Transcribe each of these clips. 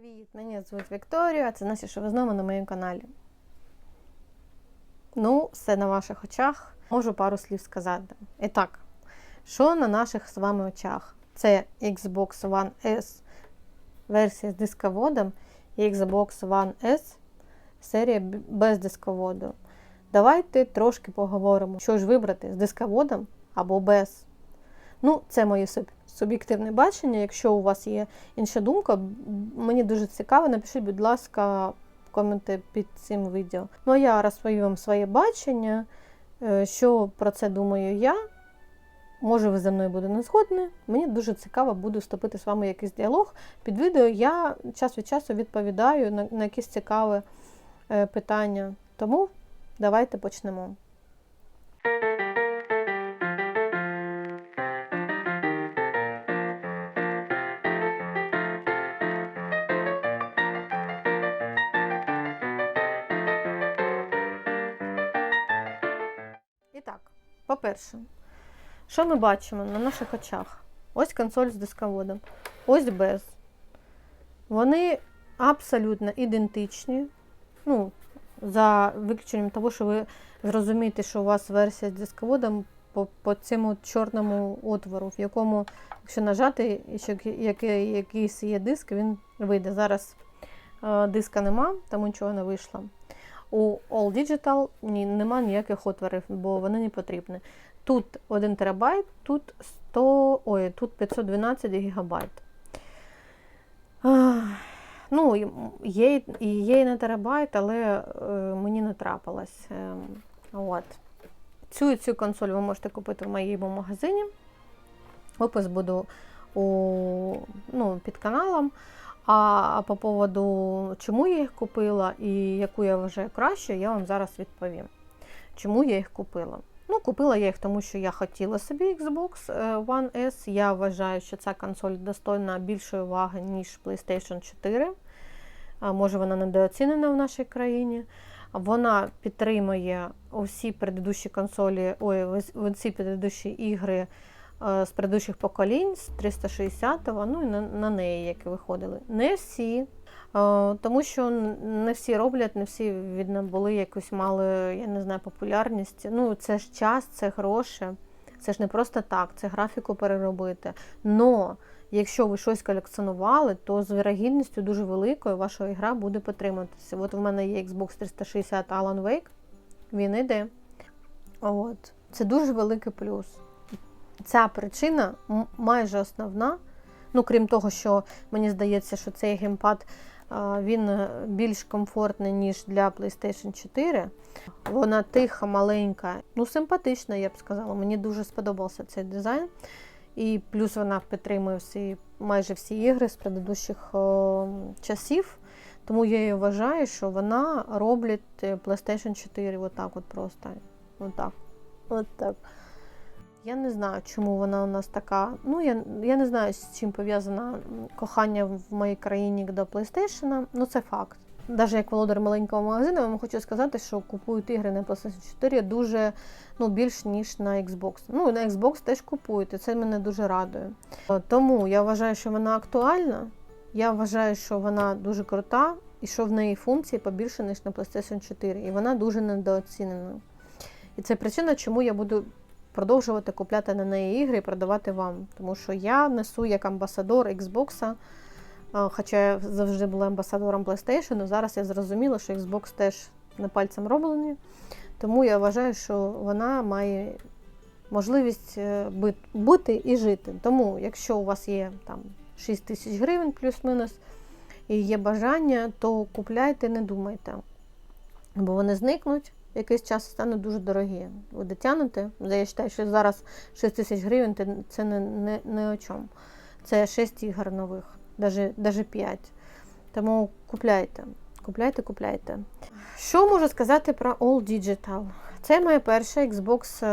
Привіт! Мене звуть Вікторія, а це значить, що ви знову на моєму каналі. Ну, все на ваших очах. Можу пару слів сказати. І так, що на наших з вами очах? Це Xbox One S версія з дисководом і Xbox One S серія без дисководу. Давайте трошки поговоримо, що ж вибрати з дисководом або без. Ну, це моє суб- суб'єктивне бачення. Якщо у вас є інша думка, мені дуже цікаво, напишіть, будь ласка, коменти під цим відео. Ну, а я розповім вам своє бачення, е, що про це думаю я. Може, ви зі мною буде не згодні. Мені дуже цікаво буде вступити з вами в якийсь діалог. Під відео я час від часу відповідаю на, на якісь цікаві е, питання. Тому давайте почнемо. По-перше, що ми бачимо на наших очах? Ось консоль з дисководом, ось без. Вони абсолютно ідентичні. Ну, за виключенням того, що ви зрозумієте, що у вас версія з дисководом по, по цьому чорному отвору, в якому, якщо нажати, що який, якийсь є диск, він вийде. Зараз е, диска нема, тому нічого не вийшло. У All Digital ні, нема ніяких отворів, бо вони не потрібні. Тут 1 терабайт, тут 100, ой, тут 512 гігабайт. Ну, є, і на терабайт, але е, мені не трапилось. Е, от. Цю і цю консоль ви можете купити в моєму магазині. Опис буду у, ну, під каналом. А по поводу, чому я їх купила і яку я вважаю краще, я вам зараз відповім. Чому я їх купила? Ну, купила я їх, тому що я хотіла собі Xbox е, One S. Я вважаю, що ця консоль достойна більшої уваги, ніж PlayStation 4. Може, вона недооцінена в нашій країні. Вона підтримує усі предыдущі консолі, ой, усі предыдущі ігри з предыдущих поколінь, з 360-го, ну і на, на неї, які виходили. Не всі, е, тому що не всі роблять, не всі були якусь мали, я не знаю, популярність. Ну, це ж час, це гроші. Це ж не просто так, це графіку переробити. Но якщо ви щось колекціонували, то з вірогідністю дуже великою ваша ігра буде підтримуватися. От в мене є Xbox 360 Alan Wake, він йде. От. Це дуже великий плюс. Ця причина майже основна. Ну, крім того, що мені здається, що цей геймпад він е, більш комфортний, ніж для PlayStation 4. Вона тиха, маленька, ну симпатична, я б сказала. Мені дуже сподобався цей дизайн. І плюс вона підтримує всі, майже всі ігри з предыдущих часів. Тому я її вважаю, що вона роблять е, PlayStation 4 отак от просто. Отак. От так. Я не знаю, чому вона у нас така. Ну, я, я не знаю, з чим пов'язано м, кохання в моїй країні до PlayStation. Ну, це факт. Навіть як володар маленького магазину, я вам хочу сказати, що купують ігри на PlayStation 4 дуже ну, більш ніж на Xbox. Ну, на Xbox теж купують, і це мене дуже радує. Е, Тому я вважаю, що вона актуальна. Я вважаю, що вона дуже крута і що в неї функції побільше, ніж на PlayStation 4. І вона дуже недооцінена. І це причина, чому я буду продовжувати купляти на неї ігри і продавати вам. Тому що я несу як амбасадор Xbox, хоча я завжди була амбасадором PlayStation, зараз я зрозуміла, що Xbox теж не пальцем роблені. Тому я вважаю, що вона має можливість е, бути і жити. Тому, якщо у вас є там 6 тисяч гривень плюс-мінус і є бажання, то купляйте, не думайте. Бо вони зникнуть, якийсь час стануть дуже дорогі. Ви дотягнете. Я вважаю, що зараз 6 тисяч гривень це не, не, не о чому. Це 6 ігор нових, навіть 5. Тому купляйте. Купляйте, купляйте. Що можу сказати про All Digital? Це моя перша Xbox е,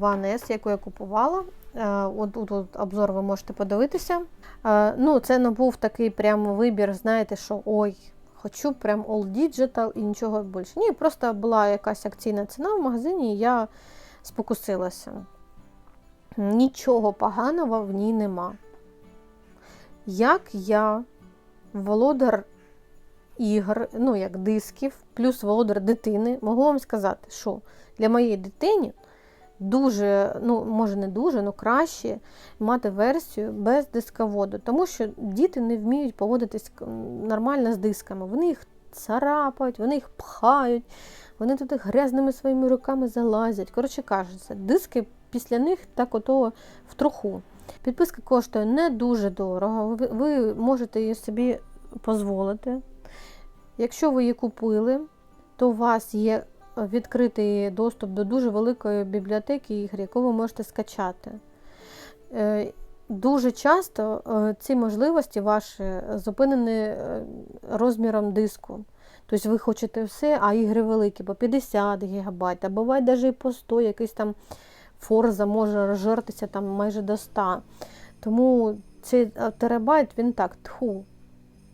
One S, яку я купувала. Е, От тут от обзор ви можете подивитися. Е, Ну, це не був такий прям вибір, знаєте, що ой, хочу прям All Digital і нічого більше. Ні, просто була якась акційна ціна в магазині, і я спокусилася. Нічого поганого в ній нема. Як я володар ігор, ну як дисків, плюс володар дитини, можу вам сказати, що для моєї дитині дуже, ну може не дуже, але краще мати версію без дисководу, тому що діти не вміють поводитись нормально з дисками. Вони їх царапають, вони їх пхають, вони туди грязними своїми руками залазять. Коротше кажучи, диски після них так ото в труху. Підписка коштує не дуже дорого, ви можете її собі дозволити. Якщо ви її купили, то у вас є відкритий доступ до дуже великої бібліотеки ігр, яку ви можете скачати. Е, Дуже часто е, ці можливості ваші зупинені е, розміром диску. Тобто ви хочете все, а ігри великі, по 50 ГБ, а буває навіть і по 100, якийсь там форза може розжертися там майже до 100. Тому цей терабайт, він так, тху,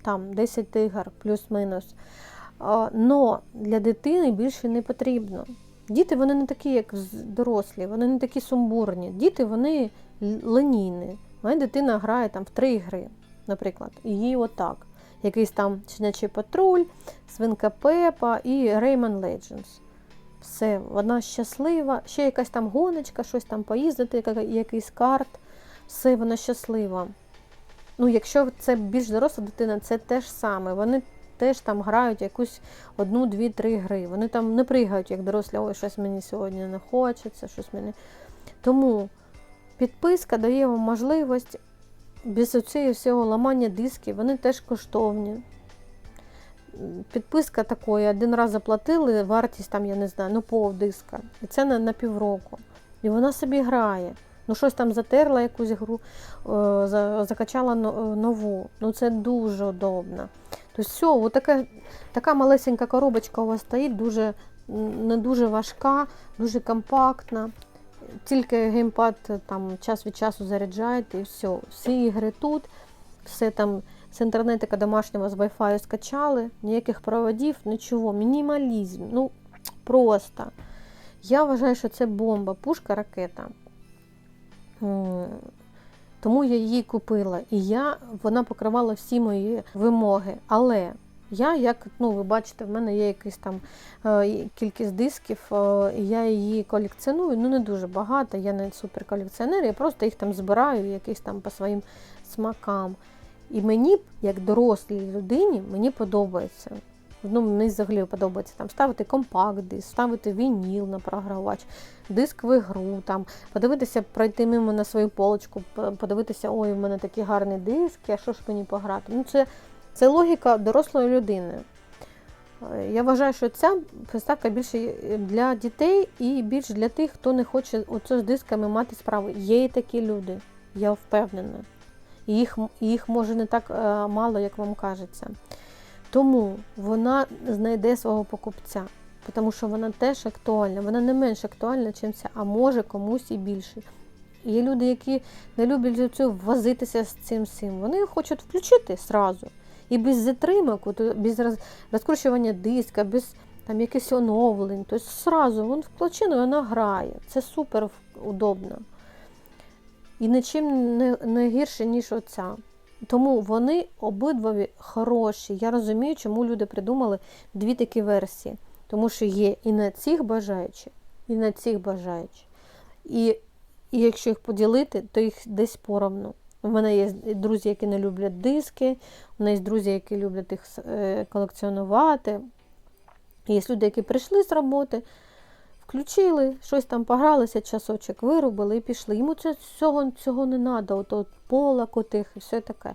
там 10 ігор плюс-мінус. Но для дитини більше не потрібно. Діти вони не такі, як дорослі, вони не такі сумбурні. Діти вони ленійні. Моя дитина грає там в три ігри, наприклад, і їй отак. Якийсь там Чинячий патруль, Свинка Пепа і Rayman Legends. Все, вона щаслива, ще якась там гоночка, щось там поїздити, якийсь карт, все, вона щаслива. Ну, Якщо це більш доросла дитина, це те ж саме. Вони теж там грають якусь одну, дві, три гри. Вони там не пригають, як дорослі, ой, щось мені сьогодні не хочеться, щось мені. Тому підписка дає вам можливість без оцього всього ламання дисків, вони теж коштовні. Підписка такої, один раз заплатили, вартість там, я не знаю, ну пов диска. І це на, на півроку. І вона собі грає. Ну, щось там затерла якусь гру, закачала нову. Ну це дуже удобно. Тобто все, от така, малесенька коробочка у вас стоїть, дуже, не дуже важка, дуже компактна. Тільки геймпад там час від часу заряджаєте і все. Всі ігри тут, все там з інтернетика домашнього з Wi-Fi скачали, ніяких проводів, нічого. Мінімалізм. Ну, просто. Я вважаю, що це бомба, пушка, ракета. Тому я її купила. І я, вона покривала всі мої вимоги. Але я, як ну, ви бачите, в мене є якась там е, кількість дисків, е, я її колекціоную. Ну, не дуже багато, я не суперколекціонер, я просто їх там збираю, якісь там по своїм смакам. І мені, як дорослій людині, мені подобається. Ну, Мені взагалі подобається там ставити компакт-диск, ставити вініл на програвач, диск в ігру, там, подивитися, пройти мимо на свою полочку, подивитися, ой, у мене такий гарний диск, а що ж мені пограти. Ну, Це це логіка дорослої людини. Е, я вважаю, що ця приставка більше для дітей і більш для тих, хто не хоче оце з дисками мати справу. Є і такі люди, я впевнена. І їх, їх може не так е, мало, як вам кажеться. Тому вона знайде свого покупця, тому що вона теж актуальна, вона не менш актуальна, ніж ця, а може комусь і більше. Є люди, які не люблять цю возитися з цим всім. Вони хочуть включити сразу. І без затримок, без розкручування диска, без там якихось оновлень. Тобто сразу він включено вона грає. Це супер удобно. І нічим не, не гірше, ніж оця. Тому вони обидвові хороші. Я розумію, чому люди придумали дві такі версії. Тому що є і на цих бажаючих, і на цих бажаючих. І, і якщо їх поділити, то їх десь поровну. У мене є друзі, які не люблять диски, у мене є друзі, які люблять їх е, колекціонувати. Є люди, які прийшли з роботи, включили, щось там погралися, часочок виробили і пішли. Йому цього цього не треба, от, от полак отих і все таке.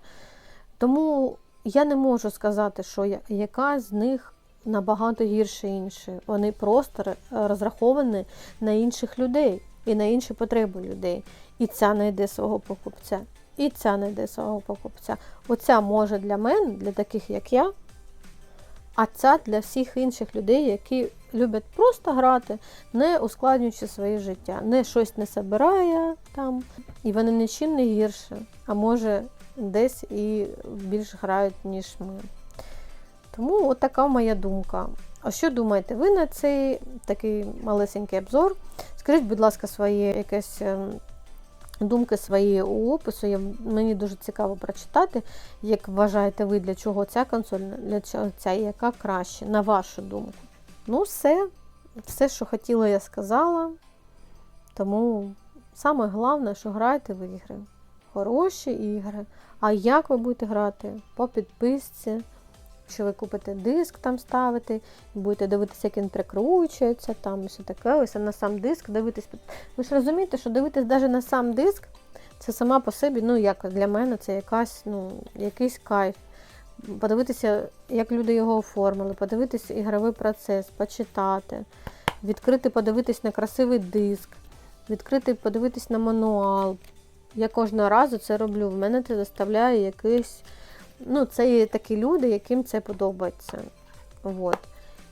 Тому я не можу сказати, що я, яка з них набагато гірше інші. Вони просто розраховані на інших людей і на інші потреби людей. І ця знайде свого покупця, і ця знайде свого покупця. Оця може для мене, для таких як я, а ця для всіх інших людей, які люблять просто грати, не ускладнюючи своє життя. Не щось не собирає там, і вони нічим не гірше, а може десь і більш грають, ніж ми. Тому от така моя думка. А що думаєте ви на цей такий малесенький обзор? Скажіть, будь ласка, своє якесь ем, думки свої у опису. Я, мені дуже цікаво прочитати, як вважаєте ви, для чого ця консоль, для чого ця і яка краще, на вашу думку. Ну, все, все, що хотіла, я сказала. Тому саме головне, що грайте в ігри. Хороші ігри. А як ви будете грати? По підписці. Якщо ви купите диск, там ставите, і будете дивитися, як він прикручується, там і все таке, ось на сам диск дивитись. Ви ж розумієте, що дивитись навіть на сам диск, це сама по собі, ну як для мене, це якась, ну, якийсь кайф. Подивитися, як люди його оформили, подивитися ігровий процес, почитати, відкрити, подивитись на красивий диск, відкрити, подивитись на мануал. Я кожного разу це роблю. В мене це заставляє якийсь. Ну, це є такі люди, яким це подобається. От.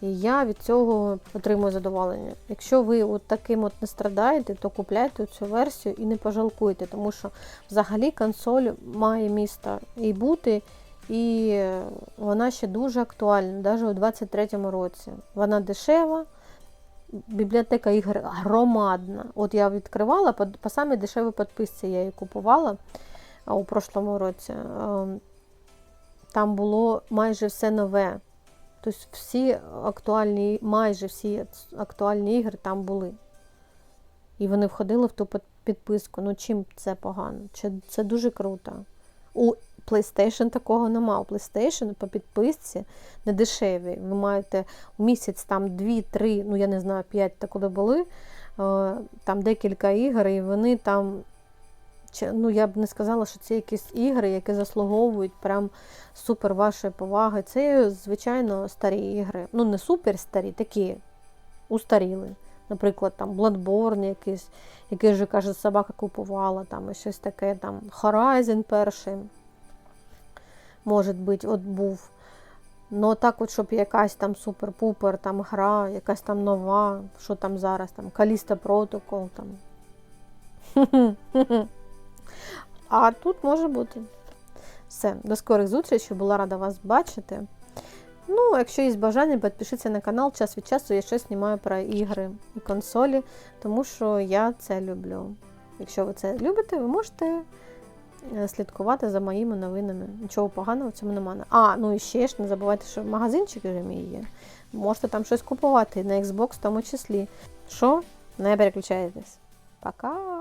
І я від цього отримую задоволення. Якщо ви от таким от не страдаєте, то купляйте цю версію і не пожалкуйте, тому що взагалі консоль має місто і бути, і вона ще дуже актуальна, навіть у 23-му році. Вона дешева, бібліотека ігор громадна. От я відкривала по, по самій дешевій підписці, я її купувала у прошлому році. Там було майже все нове. Тобто всі актуальні, майже всі актуальні ігри там були. І вони входили в ту підписку. Ну чим це погано? Це дуже круто. У PlayStation такого нема. У PlayStation по підписці не дешеві. Ви маєте у місяць там 2-3, ну я не знаю, 5 та коли були, е, там декілька ігор, і вони там. Ну, я б не сказала, що це якісь ігри, які заслуговують прям супер вашої поваги. Це, звичайно, старі ігри. Ну, не супер старі, такі устаріли. Наприклад, там Bloodborne якийсь, який же, каже, собака купувала, там і щось таке, там Horizon перший, може бути, от був. Ну, так, от, щоб якась там супер-пупер там гра, якась там нова, що там зараз, там Callisto Protocol там. А тут може бути. Все, до скорих зустрічей, була рада вас бачити. Ну, якщо є бажання, підпишіться на канал. Час від часу я щось знімаю про ігри і консолі, тому що я це люблю. Якщо ви це любите, ви можете слідкувати за моїми новинами. Нічого поганого в цьому немає. А, ну і ще ж не забувайте, що магазинчик вже мій є. Можете там щось купувати на Xbox в тому числі. Що? Не переключайтесь. Пока!